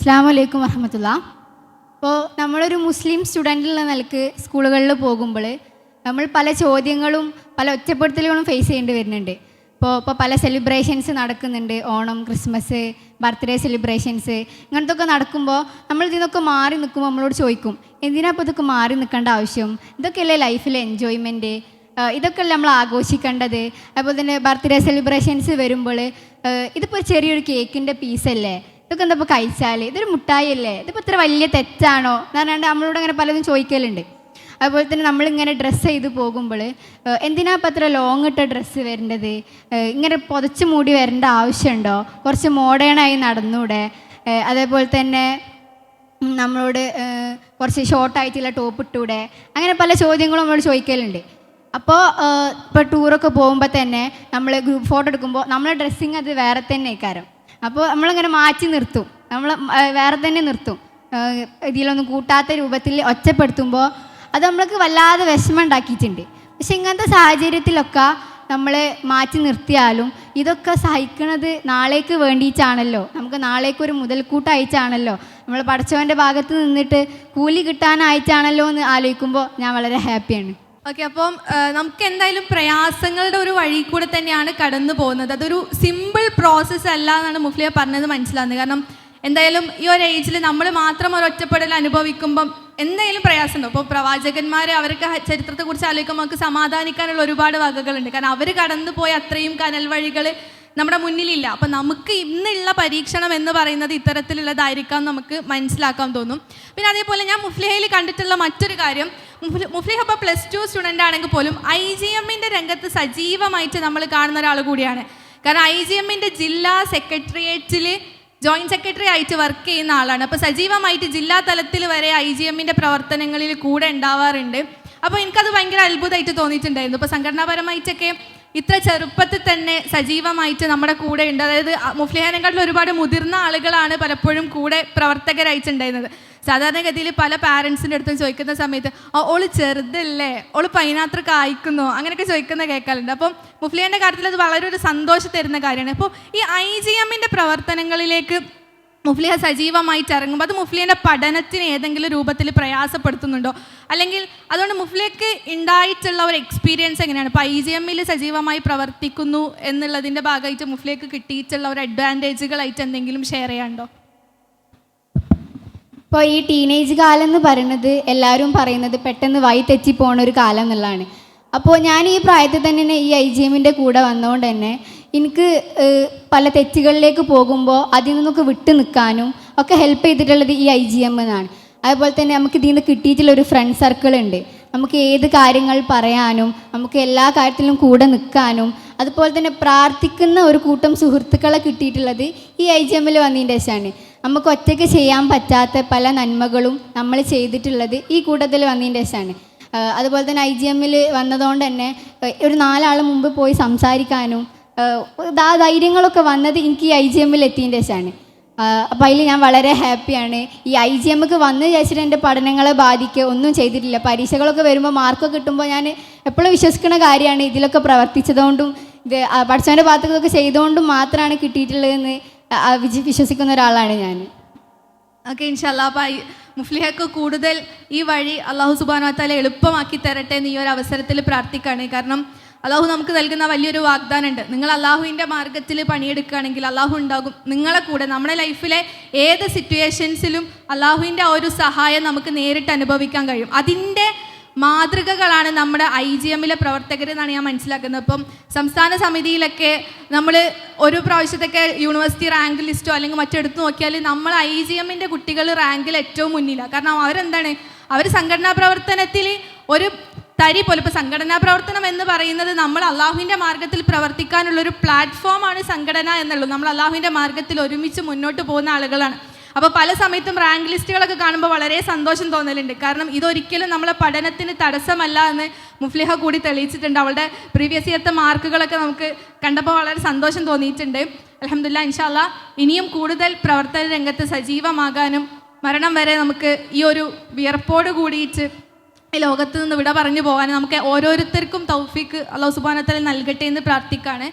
അസ്സാം വലൈക്കും വറഹമത്തുള്ള. ഇപ്പോൾ നമ്മളൊരു മുസ്ലിം സ്റ്റുഡന്റ് എന്ന നിലയ്ക്ക് സ്കൂളുകളിൽ പോകുമ്പോൾ നമ്മൾ പല ചോദ്യങ്ങളും പല ഒറ്റപ്പെടുത്തലുകളും ഫേസ് ചെയ്യേണ്ടി വരുന്നുണ്ട്. ഇപ്പോൾ ഇപ്പോൾ പല സെലിബ്രേഷൻസ് നടക്കുന്നുണ്ട്. ഓണം ക്രിസ്മസ് ബർത്ത്ഡേ സെലിബ്രേഷൻസ് ഇങ്ങനത്തെ ഒക്കെ നടക്കുമ്പോൾ നമ്മൾ ഇതിനൊക്കെ മാറി നിൽക്കുമ്പോൾ നമ്മളോട് ചോദിക്കും എന്തിനാ ഇപ്പോൾ ഇതൊക്കെ മാറി നിൽക്കേണ്ട ആവശ്യം? ഇതൊക്കെയല്ലേ ലൈഫിലെ എൻജോയ്മെന്റ് ഇതൊക്കെയല്ലേ നമ്മൾ ആഘോഷിക്കേണ്ടത്? അതുപോലെ തന്നെ ബർത്ത്ഡേ സെലിബ്രേഷൻസ് വരുമ്പോൾ ഇതിപ്പോൾ ചെറിയൊരു കേക്കിന്റെ പീസല്ലേ ഇതൊക്കെ എന്താ ഇപ്പോൾ കഴിച്ചാൽ ഇതൊരു മുട്ടായി അല്ലേ ഇതിപ്പോൾ ഇത്ര വലിയ തെറ്റാണോ? എന്ന് പറഞ്ഞാണ്ട് നമ്മളോട് അങ്ങനെ പലതും ചോദിക്കലുണ്ട്. അതുപോലെ തന്നെ നമ്മളിങ്ങനെ ഡ്രസ്സ് ചെയ്ത് പോകുമ്പോൾ എന്തിനാ ഇപ്പം അത്ര ലോങ് ഇട്ട ഡ്രസ്സ് വരേണ്ടത്? ഇങ്ങനെ പുതച്ച് മൂടി വരേണ്ട ആവശ്യമുണ്ടോ? കുറച്ച് മോഡേണായി നടന്നൂടെ? അതേപോലെ തന്നെ നമ്മളോട് കുറച്ച് ഷോർട്ടായിട്ടുള്ള ടോപ്പ് ഇട്ടൂടെ? അങ്ങനെ പല ചോദ്യങ്ങളും നമ്മൾ ചോദിക്കലുണ്ട്. അപ്പോൾ ഇപ്പോൾ ടൂറൊക്കെ പോകുമ്പോൾ തന്നെ നമ്മൾ ഗ്രൂപ്പ് ഫോട്ടോ എടുക്കുമ്പോൾ നമ്മളെ ഡ്രസ്സിങ് അത് വേറെ തന്നെ കാരം. അപ്പോൾ നമ്മളിങ്ങനെ മാറ്റി നിർത്തും. നമ്മൾ വേറെ തന്നെ നിർത്തും. ഇതിലൊന്നും കൂട്ടാത്ത രൂപത്തിൽ ഒച്ചപ്പെടുത്തുമ്പോൾ അത് നമ്മൾക്ക് വല്ലാതെ വിഷമം ഉണ്ടാക്കിയിട്ടുണ്ട് പക്ഷെ ഇങ്ങനത്തെ സാഹചര്യത്തിലൊക്കെ നമ്മൾ മാറ്റി നിർത്തിയാലും ഇതൊക്കെ സഹിക്കുന്നത് നാളേക്ക് വേണ്ടിയിട്ടാണല്ലോ. നമുക്ക് നാളേക്ക് ഒരു മുതൽക്കൂട്ടായിട്ടാണല്ലോ. നമ്മൾ പഠിച്ചവന്റെ ഭാഗത്ത് നിന്നിട്ട് കൂലി കിട്ടാനായിട്ടാണല്ലോ എന്ന് ആലോചിക്കുമ്പോൾ ഞാൻ വളരെ ഹാപ്പിയാണ് ഓക്കെ അപ്പം നമുക്ക് എന്തായാലും പ്രയാസങ്ങളുടെ ഒരു വഴി കൂടെ തന്നെയാണ് കടന്നു പോകുന്നത്. അതൊരു സിമ്പിൾ പ്രോസസ്സ് അല്ല എന്നാണ് മുഫ്ലിയ പറഞ്ഞത് മനസ്സിലാകുന്നത് കാരണം എന്തായാലും ഈ ഒരു ഏജിൽ നമ്മൾ മാത്രം ഒരു ഒറ്റപ്പെടൽ അനുഭവിക്കുമ്പം എന്തായാലും പ്രയാസമുണ്ടോ. അപ്പോൾ പ്രവാചകന്മാർ അവർക്ക് ചരിത്രത്തെ ചരിത്രത്തെക്കുറിച്ച് ആലോചിക്കുമ്പോൾ നമുക്ക് സമാധാനിക്കാനുള്ള ഒരുപാട് വകകളുണ്ട്. കാരണം അവർ കടന്നു പോയ അത്രയും കനൽ വഴികൾ നമ്മുടെ മുന്നിലില്ല. അപ്പം നമുക്ക് ഇന്നുള്ള പരീക്ഷണം എന്ന് പറയുന്നത് ഇത്തരത്തിലുള്ളതായിരിക്കാം നമുക്ക് മനസ്സിലാക്കാൻ തോന്നും. പിന്നെ അതേപോലെ ഞാൻ മുഫ്ലിഹയിൽ കണ്ടിട്ടുള്ള മറ്റൊരു കാര്യം മുഫ്ലിഹ പ്ലസ് ടു സ്റ്റുഡന്റ് ആണെങ്കിൽ പോലും ഐ ജി എമ്മിന്റെ രംഗത്ത് സജീവമായിട്ട് നമ്മൾ കാണുന്ന ഒരാൾ കൂടിയാണ്. കാരണം ഐ ജി എമ്മിന്റെ ജില്ലാ സെക്രട്ടേറിയറ്റിൽ ജോയിന്റ് സെക്രട്ടറി ആയിട്ട് വർക്ക് ചെയ്യുന്ന ആളാണ്. അപ്പോൾ സജീവമായിട്ട് ജില്ലാ തലത്തിൽ വരെ ഐ ജി എമ്മിന്റെ പ്രവർത്തനങ്ങളിൽ കൂടെ ഉണ്ടാവാറുണ്ട്. അപ്പോൾ എനിക്കത് ഭയങ്കര അത്ഭുതമായിട്ട് തോന്നിയിട്ടുണ്ടായിരുന്നു. ഇപ്പോൾ സംഘടനാപരമായിട്ടൊക്കെ ഇത്ര ചെറുപ്പത്തിൽ തന്നെ സജീവമായിട്ട് നമ്മുടെ കൂടെ ഉണ്ട്. അതായത് മുഫ്ലിഹാനെക്കാട്ടിൽ ഒരുപാട് മുതിർന്ന ആളുകളാണ് പലപ്പോഴും കൂടെ പ്രവർത്തകരായിട്ടുണ്ടായിരുന്നത്. സാധാരണഗതിയിൽ പല പാരൻസിന്റെ അടുത്തും ചോദിക്കുന്ന സമയത്ത് "ആ, ഓൾ ചെറുതല്ലേ? ഓൾ പൈനാത്ര കായ്ക്കുന്നോ അങ്ങനെയൊക്കെ ചോദിക്കുന്ന കേൾക്കാറുണ്ട്. അപ്പം മുഫ്ലിഹാന്റെ കാര്യത്തിൽ അത് വളരെ ഒരു സന്തോഷം തരുന്ന കാര്യമാണ്. അപ്പോൾ ഈ ഐ ജി എമ്മിന്റെ പ്രവർത്തനങ്ങളിലേക്ക് മുഫ്ലിഹ സജീവമായിട്ട് ഇറങ്ങുമ്പോൾ അത് മുഫ്ലിയുടെ പഠനത്തിന് ഏതെങ്കിലും രൂപത്തിൽ പ്രയാസപ്പെടുത്തുന്നുണ്ടോ? അല്ലെങ്കിൽ അതുകൊണ്ട് മുഫ്ലിയക്ക് ഉണ്ടായിട്ടുള്ള ഒരു എക്സ്പീരിയൻസ് എങ്ങനെയാണ്? ഇപ്പോൾ ഐ ജി എമ്മിൽ സജീവമായി പ്രവർത്തിക്കുന്നു എന്നുള്ളതിന്റെ ഭാഗമായിട്ട് മുഫ്ലിയക്ക് കിട്ടിയിട്ടുള്ള ഒരു അഡ്വാന്റേജുകളായിട്ട് എന്തെങ്കിലും ഷെയർ ചെയ്യാനുണ്ടോ? ഇപ്പോൾ ഈ ടീനേജ് കാലം എന്ന് പറയുന്നത് എല്ലാവരും പറയുന്നത് പെട്ടെന്ന് വൈ തെറ്റി പോണ ഒരു കാലം എന്നുള്ളതാണ്. അപ്പോൾ ഞാൻ ഈ പ്രായത്തിൽ തന്നെ ഈ ഐ ജി എമ്മിന്റെ കൂടെ വന്നതുകൊണ്ട് തന്നെ എനിക്ക് പല തെറ്റുകളിലേക്ക് പോകുമ്പോൾ അതിൽ നിന്നൊക്കെ വിട്ടു നിൽക്കാനും ഒക്കെ ഹെൽപ്പ് ചെയ്തിട്ടുള്ളത് ഈ ഐ ജി എം എന്നാണ് അതുപോലെ തന്നെ നമുക്ക് ഇതിൽ നിന്ന് കിട്ടിയിട്ടുള്ള ഒരു ഫ്രണ്ട് സർക്കിൾ ഉണ്ട്. നമുക്ക് ഏത് കാര്യങ്ങൾ പറയാനും നമുക്ക് എല്ലാ കാര്യത്തിലും കൂടെ നിൽക്കാനും അതുപോലെ തന്നെ പ്രാർത്ഥിക്കുന്ന ഒരു കൂട്ടം സുഹൃത്തുക്കളെ കിട്ടിയിട്ടുള്ളത് ഈ ഐ ജി എമ്മിൽ വന്നതിന്റെ ശേഷമാണ്. നമുക്ക് ഒറ്റയ്ക്ക് ചെയ്യാൻ പറ്റാത്ത പല നന്മകളും നമ്മൾ ചെയ്തിട്ടുള്ളത് ഈ കൂട്ടത്തിൽ വന്നതിന്റെ ശേഷമാണ്. അതുപോലെ തന്നെ ഐ ജി എമ്മിൽ വന്നതുകൊണ്ട് തന്നെ ഒരു നാലാൾ മുമ്പ് പോയി സംസാരിക്കാനും ആ ധൈര്യങ്ങളൊക്കെ വന്നത് എനിക്ക് ഈ ഐ ജി എമ്മിൽ എത്തിയതിന്റെ ശേഷമാണ്. അപ്പം അതിൽ ഞാൻ വളരെ ഹാപ്പിയാണ് ഈ ഐ ജി എമ്മക്ക് വന്ന് വിചാരിച്ചിട്ട് എന്റെ പഠനങ്ങളെ ബാധിക്കുക ഒന്നും ചെയ്തിട്ടില്ല. പരീക്ഷകളൊക്കെ വരുമ്പോൾ മാർക്ക് കിട്ടുമ്പോൾ ഞാൻ എപ്പോഴും വിശ്വസിക്കുന്ന കാര്യമാണ് ഇതിലൊക്കെ പ്രവർത്തിച്ചതുകൊണ്ടും ഇത് പഠിച്ചവന്റെ ഭാഗത്തൊക്കെ ചെയ്തുകൊണ്ടും മാത്രമാണ് കിട്ടിയിട്ടുള്ളതെന്ന് വിശ്വസിക്കുന്ന ഒരാളാണ് ഞാൻ. ഓക്കെ ഇൻഷല്ല അപ്പം മുഫ്ലിഹക്ക് കൂടുതൽ ഈ വഴി അള്ളാഹു സുബാൻ താല എളുപ്പമാക്കി തരട്ടെ എന്ന് ഈ ഒരു അവസരത്തിൽ പ്രാർത്ഥിക്കുകയാണ് കാരണം അള്ളാഹു നമുക്ക് നൽകുന്ന വലിയൊരു വാഗ്ദാനമുണ്ട്. നിങ്ങൾ അള്ളാഹുവിന്റെ മാർഗത്തിൽ പണിയെടുക്കുകയാണെങ്കിൽ അള്ളാഹു ഉണ്ടാകും. നിങ്ങളെ കൂടെ നമ്മുടെ ലൈഫിലെ ഏത് സിറ്റുവേഷൻസിലും അള്ളാഹുവിന്റെ ആ ഒരു സഹായം നമുക്ക് നേരിട്ട് അനുഭവിക്കാൻ കഴിയും. അതിന്റെ മാതൃകകളാണ് നമ്മുടെ ഐ ജി എമ്മിലെ പ്രവർത്തകരെന്നാണ് ഞാൻ മനസ്സിലാക്കുന്നത്. ഇപ്പം സംസ്ഥാന സമിതിയിലൊക്കെ നമ്മൾ ഒരു പ്രാവശ്യത്തൊക്കെ യൂണിവേഴ്സിറ്റി റാങ്ക് ലിസ്റ്റോ അല്ലെങ്കിൽ മറ്റെടുത്ത് നോക്കിയാൽ നമ്മൾ ഐ ജി എമ്മിന്റെ കുട്ടികൾ റാങ്കിൽ ഏറ്റവും മുന്നിലാണ്. കാരണം അവരെന്താണ്? അവർ സംഘടനാ പ്രവർത്തനത്തിൽ ഒരു തരി പോലും. ഇപ്പോൾ സംഘടനാ പ്രവർത്തനം എന്ന് പറയുന്നത് നമ്മൾ അള്ളാഹുവിന്റെ മാർഗത്തിൽ പ്രവർത്തിക്കാനുള്ള ഒരു പ്ലാറ്റ്ഫോമാണ് സംഘടന എന്നുള്ളത്. നമ്മൾ അള്ളാഹുവിന്റെ മാർഗത്തിൽ ഒരുമിച്ച് മുന്നോട്ട് പോകുന്ന ആളുകളാണ്. അപ്പോൾ പല സമയത്തും റാങ്ക് ലിസ്റ്റുകളൊക്കെ കാണുമ്പോൾ വളരെ സന്തോഷം തോന്നലുണ്ട്. കാരണം ഇതൊരിക്കലും നമ്മളെ പഠനത്തിന് തടസ്സമല്ല എന്ന് മുഫ്ലിഹ കൂടി തെളിയിച്ചിട്ടുണ്ട്. അവളുടെ പ്രീവിയസ് ഇയർത്തെ മാർക്കുകളൊക്കെ നമുക്ക് കണ്ടപ്പോൾ വളരെ സന്തോഷം തോന്നിയിട്ടുണ്ട്. അലഹമില്ല ഇൻഷാല്ല ഇനിയും കൂടുതൽ പ്രവർത്തന രംഗത്ത് സജീവമാകാനും മരണം വരെ നമുക്ക് ഈ ഒരു വിയർപ്പോട് കൂടിയിട്ട് ഈ ലോകത്ത് നിന്ന് വിട പറഞ്ഞു പോകാൻ നമുക്ക് ഓരോരുത്തർക്കും തൗഫീക്ക് അള്ളാഹു സുബാനത്തല നൽകട്ടെ എന്ന് പ്രാർത്ഥിക്കുകയാണ്